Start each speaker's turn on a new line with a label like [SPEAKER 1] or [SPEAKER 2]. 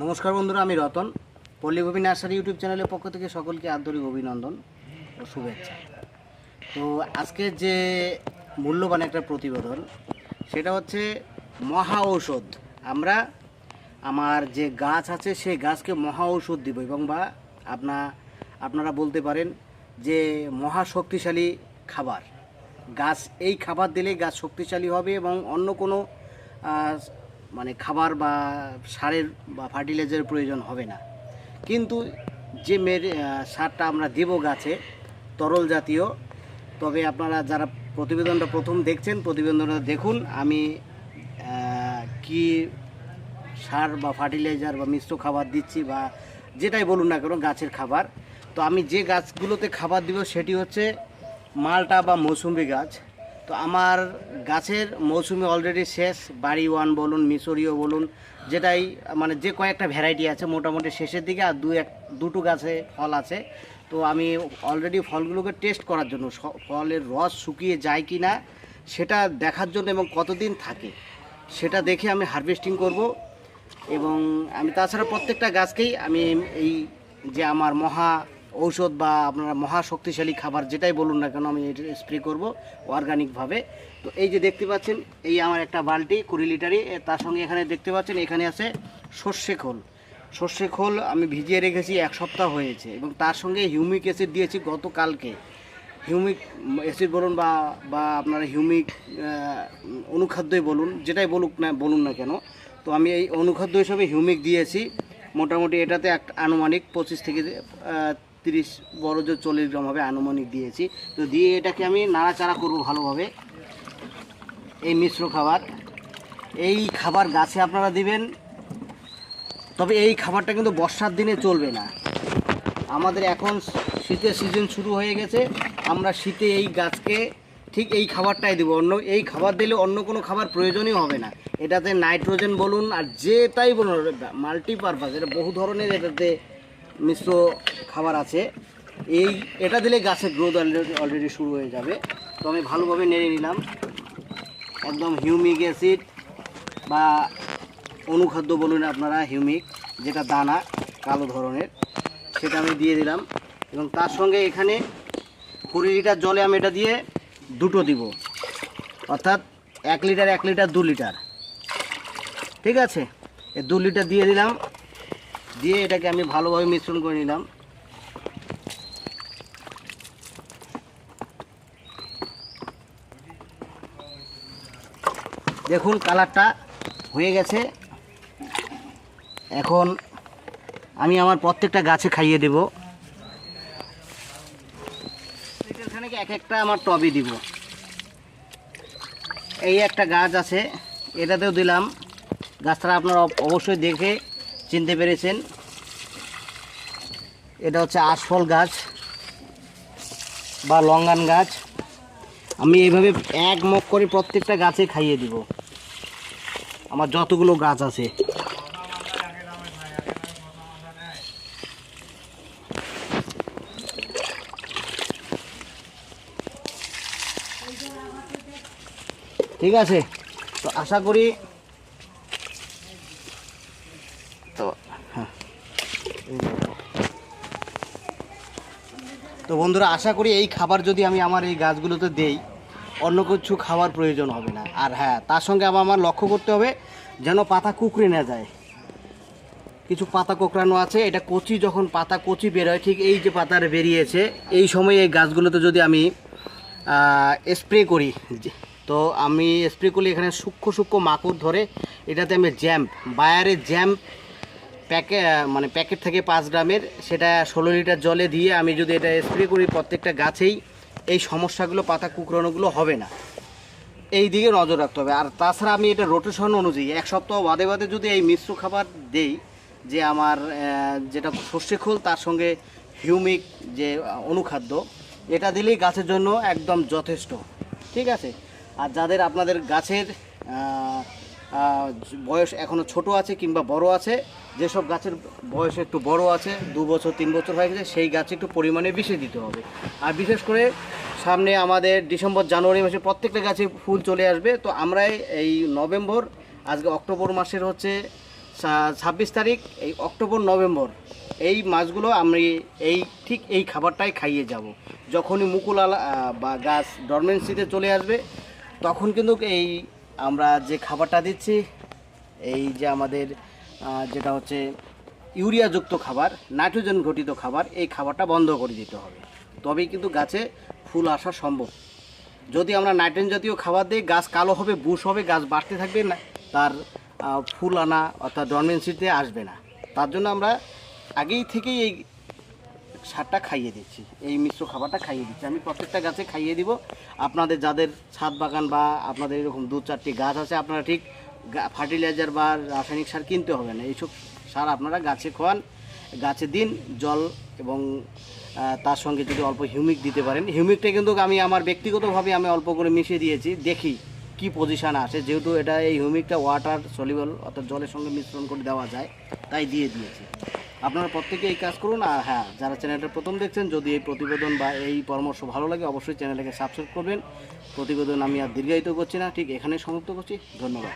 [SPEAKER 1] নমস্কার বন্ধুরা, আমি রতন। পল্লীভূমি নার্সারি ইউটিউব চ্যানেলের পক্ষ থেকে সকলকে আন্তরিক অভিনন্দন ও শুভেচ্ছা। তো আজকে যে মূল্যবান একটা প্রতিবেদন, সেটা হচ্ছে মহা ঔষধ। আমরা আমার যে গাছ আছে, সেই গাছকে মহা ঔষধ দিব এবং বা আপনা, আপনারা বলতে পারেন যে মহা শক্তিশালী খাবার। গাছ, এই খাবার দিলেই গাছ শক্তিশালী হবে এবং অন্য কোনো মানে খাবার বা সারের বা ফার্টিলাইজারের প্রয়োজন হবে না। কিন্তু যে মের সারটা আমরা দেব গাছে, তরল জাতীয়, তবে আপনারা যারা প্রতিবেদনটা প্রথম দেখছেন, প্রতিবেদনটা দেখুন, আমি কি সার বা ফার্টিলাইজার বা মিশ্র খাবার দিচ্ছি বা যেটাই বলুন না কেন গাছের খাবার। তো আমি যে গাছগুলোতে খাবার দিব সেটি হচ্ছে মালটা বা মৌসুমি গাছ। তো আমার গাছের মৌসুমি অলরেডি শেষ, বাড়ি ওয়ান বলুন, মিশরীয় বলুন, যেটাই মানে যে কয়েকটা ভ্যারাইটি আছে মোটামুটি শেষের দিকে আর দু এক, দুটো গাছে ফল আছে। তো আমি অলরেডি ফলগুলোকে টেস্ট করার জন্য ফলের রস শুকিয়ে যায় কি না সেটা দেখার জন্য এবং কতদিন থাকে সেটা দেখে আমি হারভেস্টিং করব এবং আমি তাছাড়া প্রত্যেকটা গাছকেই আমি এই যে আমার মহা ঔষধ বা আপনারা মহা শক্তিশালী খাবার যেটাই বলুন না কেন আমি এটা স্প্রে করব অর্গানিকভাবে তো এই যে দেখতে পাচ্ছেন, এই আমার একটা বালতি কুড়ি লিটারই তার সঙ্গে এখানে দেখতে পাচ্ছেন, এখানে আছে সর্ষে খোল। সর্ষে খোল আমি ভিজিয়ে রেখেছি এক সপ্তাহ হয়েছে এবং তার সঙ্গে হিউমিক অ্যাসিড দিয়েছি গতকালকে। হিউমিক অ্যাসিড বলুন বা বা আপনারা হিউমিক অনুখাদ্যই বলুন, যেটাই বলুক না, বলুন না কেন। তো আমি এই অনুখাদ্য হিসাবে হিউমিক দিয়েছি। মোটামুটি এটাতে এক আনুমানিক পঁচিশ থেকে তিরিশ বড় যে চল্লিশ গ্রাম হবে আনুমানিক দিয়েছি। তো দিয়ে এটাকে আমি নাড়াচাড়া করব ভালোভাবে। এই মিশ্র খাবার। এই খাবার গাছে আপনারা দিবেন। তবে এই খাবারটা কিন্তু বর্ষার দিনে চলবে না। আমাদের এখন শীতের সিজন শুরু হয়ে গেছে। আমরা শীতে এই গাছকে ঠিক এই খাবারটাই দেবো। অন্য এই খাবার দিলে অন্য কোনো খাবার প্রয়োজনই হবে না। এটাতে নাইট্রোজেন বলুন আর যেটাই বলুন, মাল্টিপারপাস, এটা বহু ধরনের এটাতে মিশ্র খাবার আছে। এই, এটা দিলে গাছের গ্রোথ অলরেডি শুরু হয়ে যাবে। তো আমি ভালোভাবে নেড়ে নিলাম। একদম হিউমিক অ্যাসিড বা অনুখাদ্য বলুন আপনারা হিউমিক যেটা দানা, কালো ধরনের, সেটা আমি দিয়ে দিলাম। এবং তার সঙ্গে এখানে কুড়ি লিটার জলে আমি এটা দিয়ে দুটো দিব। অর্থাৎ এক লিটার এক লিটার, দু লিটার। ঠিক আছে? এই দু লিটার দিয়ে দিলাম। দিয়ে এটাকে আমি ভালোভাবে মিশ্রণ করে নিলাম। দেখুন, কালারটা হয়ে গেছে। এখন আমি আমার প্রত্যেকটা গাছে খাইয়ে দেব। লিটারখানে এক একটা আমার টবে দিব। এই একটা গাছ আছে, এটাতেও দিলাম। গাছটা আপনারা অবশ্যই দেখে চিনতে পেরেছেন? এটা হচ্ছে আশফল গাছ বা লঙ্গান গাছ। আমি এইভাবে এক মগ করে প্রত্যেকটা গাছে খাইয়ে দিব। আমার যতগুলো গাছ আছে। ঠিক আছে? তো আশা করি তো হ্যাঁ এই দেখো। তো বন্ধুরা, আশা করি এই খাবার যদি আমি আমার এই গাছগুলোতে দেই, অন্য কিছু খাওয়ার প্রয়োজন হবে না। আর হ্যাঁ তার সঙ্গে আবার আমার লক্ষ্য করতে হবে যেন পাতা কুকড়ে না যায়। কিছু পাতা কোকড়ানো আছে, এটা কচি, যখন পাতা কচি বেরোয় ঠিক এই যে পাতার বেরিয়েছে, এই সময় এই গাছগুলোতে যদি আমি স্প্রে করি তো আমি স্প্রে করলে এখানে সূক্ষ্ম সূক্ষ্ম মাকড় ধরে, এটাতে আমি জ্যাম্প বায়ারে জ্যাম্প প্যাকে মানে প্যাকেট থেকে পাঁচ গ্রামের, সেটা ষোলো লিটার জলে দিয়ে আমি যদি এটা স্প্রে করি প্রত্যেকটা গাছেই, এই সমস্যাগুলো, পাতা কুকড়ানোগুলো হবে না। এই দিকে নজর রাখতে হবে। আর তাছাড়া আমি এটা রোটেশন অনুযায়ী, এক সপ্তাহ বাদে বাদে যদি এই মিশ্র খাবার দেই, যে আমার যেটা সর্ষে খোল, তার সঙ্গে হিউমিক যে অনুখাদ্য, এটা দিলেই গাছের জন্য একদম যথেষ্ট। ঠিক আছে? আর যাদের আপনাদের গাছের বয়স এখনও ছোট আছে কিংবা বড় আছে যেসব গাছের বয়স একটু বড় আছে, দু বছর, তিন বছর হয়ে গেছে, সেই গাছে একটু পরিমাণে বেশি দিতে হবে। আর বিশেষ করে সামনে আমাদের ডিসেম্বর, জানুয়ারি মাসে প্রত্যেকটা গাছে ফুল চলে আসবে। তো আমরা এই নভেম্বর, আজকে অক্টোবর মাসের হচ্ছে ছাব্বিশ তারিখ, এই অক্টোবর, নভেম্বর, এই মাছগুলো আমি এই, ঠিক এই খাবারটাই খাইয়ে যাব। যখনই মুকুল আলা বা গাছ ডরমেন্সিতে চলে আসবে, তখন কিন্তু এই আমরা যে খাবারটা দিচ্ছি, এই যে আমাদের যেটা হচ্ছে ইউরিয়াযুক্ত খাবার, নাইট্রোজেন ঘটিত খাবার, এই খাবারটা বন্ধ করে দিতে হবে। তবেই কিন্তু গাছে ফুল আসা সম্ভব। যদি আমরা নাইট্রোজেন জাতীয় খাবার দিই, গাছ কালো হবে, বুশ হবে, গাছ বাড়তে থাকবে না, তার ফুল আনা অর্থাৎ ডরমেন্সিতে আসবে না। তার জন্য আমরা আগেই থেকেই এই সারটা খাইয়ে দিচ্ছি, এই মিশ্র খাবারটা খাইয়ে দিচ্ছি। আমি প্রত্যেকটা গাছে খাইয়ে দিব। আপনাদের যাদের ছাদ বাগান বা আপনাদের এরকম দু চারটি গাছ আছে, আপনারা ঠিক ফার্টিলাইজার বা রাসায়নিক সার কিনতে হবে না। এইসব সার আপনারা গাছে খাওয়ান গাছে দিন, জল এবং তার সঙ্গে যদি অল্প হিউমিক দিতে পারেন। হিউমিকটা কিন্তু আমি আমার ব্যক্তিগতভাবে আমি অল্প করে মিশিয়ে দিয়েছি, দেখি কি পজিশান আসে। যেহেতু এটা এই হিউমিকটা ওয়াটার সলিবল অর্থাৎ জলের সঙ্গে মিশ্রণ করে দেওয়া যায়, তাই দিয়ে দিয়েছি। আপনারা প্রত্যেকে এই কাজ করুন আর হ্যাঁ যারা চ্যানেলটা প্রথম দেখছেন, যদি এই প্রতিবেদন বা এই পরামর্শ ভালো লাগে, অবশ্যই চ্যানেলটাকে সাবস্ক্রাইব করবেন। প্রতিবেদন আমি আর দীর্ঘায়িত করছি না, ঠিক এখানেই সমাপ্ত করছি। ধন্যবাদ।